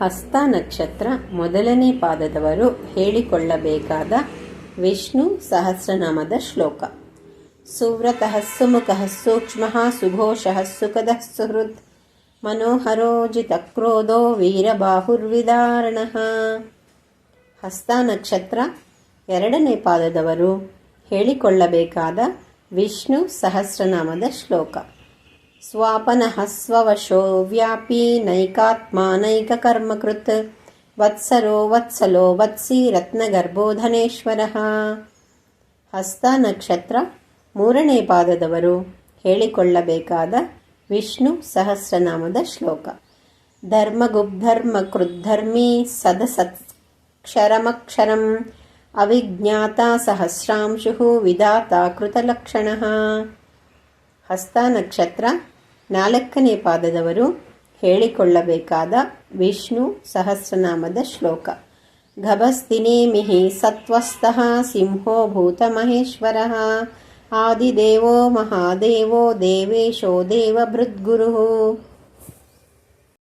ಹಸ್ತ ನಕ್ಷತ್ರ ಮೊದಲನೇ ಪಾದದವರು ಹೇಳಿಕೊಳ್ಳಬೇಕಾದ ವಿಷ್ಣು ಸಹಸ್ರನಾಮದ ಶ್ಲೋಕ. ಸುವ್ರತಃ ಸುಮುಖಃ ಸೂಕ್ಷ್ಮಃ ಸುಘೋಷಃ ಸುಖದ ಸುಹೃತ್ ಮನೋಹರೋಜಿತ ಕ್ರೋಧೋ ವೀರಬಾಹುರ್ವಿದಾರಣಃ ಹಸ್ತ ನಕ್ಷತ್ರ ಎರಡನೇ ಪಾದದವರು ಹೇಳಿಕೊಳ್ಳಬೇಕಾದ ವಿಷ್ಣು ಸಹಸ್ರನಾಮದ ಶ್ಲೋಕ. ಸ್ವಾಪನಃ ಸ್ವವಶೋ ವ್ಯಾಪಿ ನೈಕಾತ್ಮಾನೈಕಕರ್ಮಕೃತ್ ವತ್ಸರೋ ವತ್ಸಲೋ ವತ್ಸಿ ರತ್ನಗರ್ಭೋಧನೇಶ್ವರಃ. ಹಸ್ತ ನಕ್ಷತ್ರ ಮೂರನೇ ಪಾದದವರು ಹೇಳಿಕೊಳ್ಳಬೇಕಾದ ವಿಷ್ಣು ಸಹಸ್ರನಾಮದ ಶ್ಲೋಕ. ಧರ್ಮಗುಬ್ಧರ್ಮ ಕೃದ್ಧರ್ಮಿ ಸದಸತ್ಕ್ಷರಮಕ್ಷರಂ ಅವಿಜ್ಞಾತ ಸಹಸ್ರಾಂಶು ವಿಧಾತ ಕೃತಲಕ್ಷಣ. ಹಸ್ತ ನಕ್ಷತ್ರ ನಾಲ್ಕನೇ ಪಾದದವರು ಹೇಳಿಕೊಳ್ಳಬೇಕಾದ ವಿಷ್ಣು ಸಹಸ್ರನಾಮದ ಶ್ಲೋಕ. ಗಭಸ್ತಿನೇಮಿಹಿ ಸತ್ವಸ್ಥಃ ಸಿಂಹೋ ಭೂತಮಹೇಶ್ವರಃ ಆದಿದೇವೋ ಮಹಾದೇವೋ ದೇವೇಶೋ ದೇವಭೃದ್ಗುರು